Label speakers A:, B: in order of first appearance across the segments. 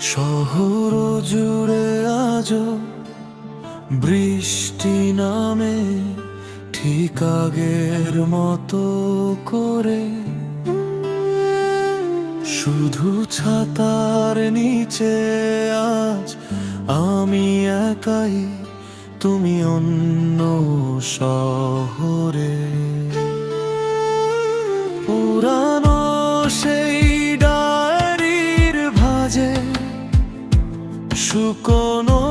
A: শহর জুড়ে আজ বৃষ্টি নামে ঠিক আগের মতো করে। শুধু ছাতার নিচে আজ আমি একাই, তুমি অন্য শহরে। পুরানো সেই শুকনো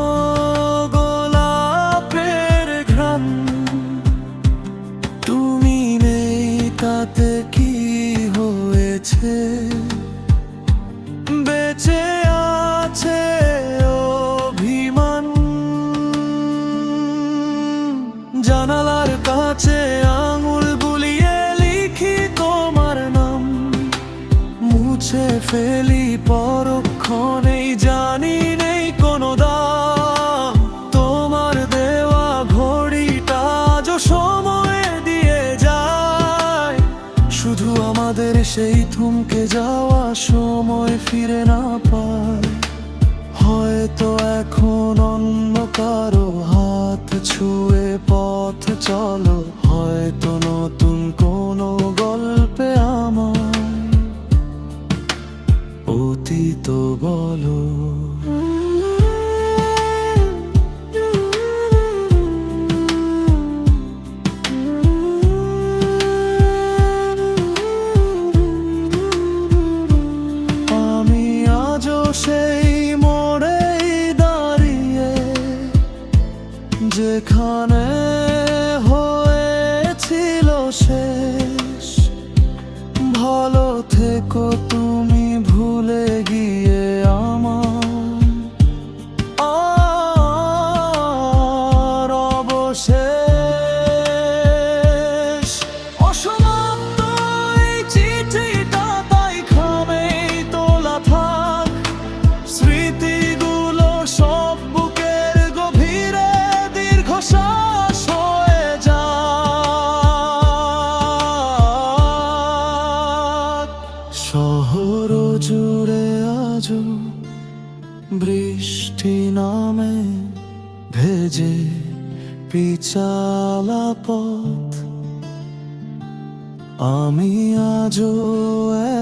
A: গোলাপের ঘ্রাণ। তুমি নেই তাতে কি হয়েছে? বেঁচে আছে অভিমান। জানালার কাছে আঙুল বুলিয়ে লিখি তোমার নাম। মুছে ফেলি পরক্ষণেই সেই থমকে যাওয়া সময় ফিরে না পায়। হয়তো এখন অন্য কারও হাত ছুঁয়ে পথ চলো যেখানে হয়েছিল শেষ জুড়ে আজ বৃষ্টি নামে ভেজে পিচালা পথ। আমি আজও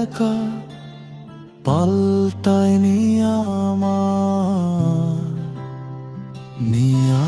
A: একা পাল্টাইনি আমার নিয়ে